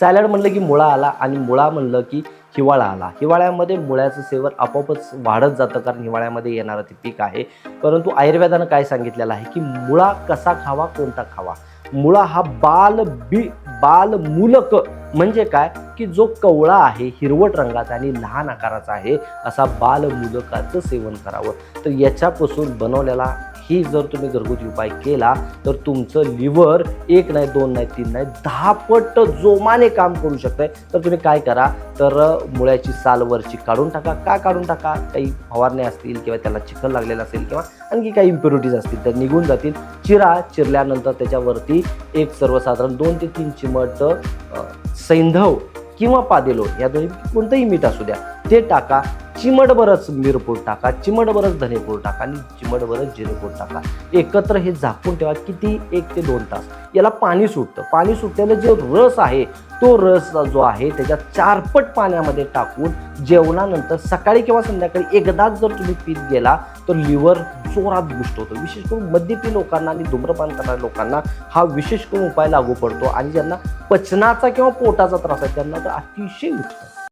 Salad म्हणलं की मुळा आला आणि मुळा म्हणलं की हिवाळा आला. हिवाळ्यामध्ये मुळ्याचं सेवन आपोआपच वाढत जातं कारण हिवाळ्यामध्ये येणारं ते पीक आहे. परंतु आयुर्वेदानं काय सांगितलेलं आहे की मुळा कसा खावा कोणता खावा? मुळा हा बाल बी बालमूलक म्हणजे काय? की जो कवळा आहे हिरवट रंगाचा आणि लहान आकाराचा आहे असा बालमूलकाचं सेवन करावं. तर याच्यापासून बनवलेला ही जर तुम्ही घरगुती उपाय केला तर तुमचं लिव्हर एक नाही दोन नाही तीन नाही दहा पट जोमाने काम करू शकतंय. तर तुम्ही काय करा तर मुळ्याची साल वरची काढून टाका. का काढून टाका? काही फवारणे असतील किंवा त्याला चिखल लागलेला असेल किंवा आणखी काही इम्प्युरिटीज असतील तर निघून जातील. चिरा चिरल्यानंतर त्याच्यावरती एक सर्वसाधारण दोन ते तीन चिमट सैंधव किंवा पादेलो या दोन्ही कोणतंही मीठ असू द्या ते टाका. चिमटभरच मिरपूड टाका चिमटभरच धनेपूड टाका आणि चिमटभरच जिरेपूड टाका. एकत्र हे झाकून ठेवा किती? एक ते दोन तास. याला पाणी सुटतं. पाणी सुटलेलं जे रस आहे तो रस जो आहे त्याच्या चारपट पाण्यामध्ये टाकून जेवणानंतर सकाळी किंवा संध्याकाळी एकदाच जर तुम्ही पीत गेला तर लिव्हर जोरात बुष्ट होतं. विशेष करून मद्यपी लोकांना आणि धूम्रपान करणाऱ्या लोकांना हा विशेष करून उपाय लागू पडतो आणि ज्यांना पचनाचा किंवा पोटाचा त्रास आहे त्यांना तर अतिशय उत्तम.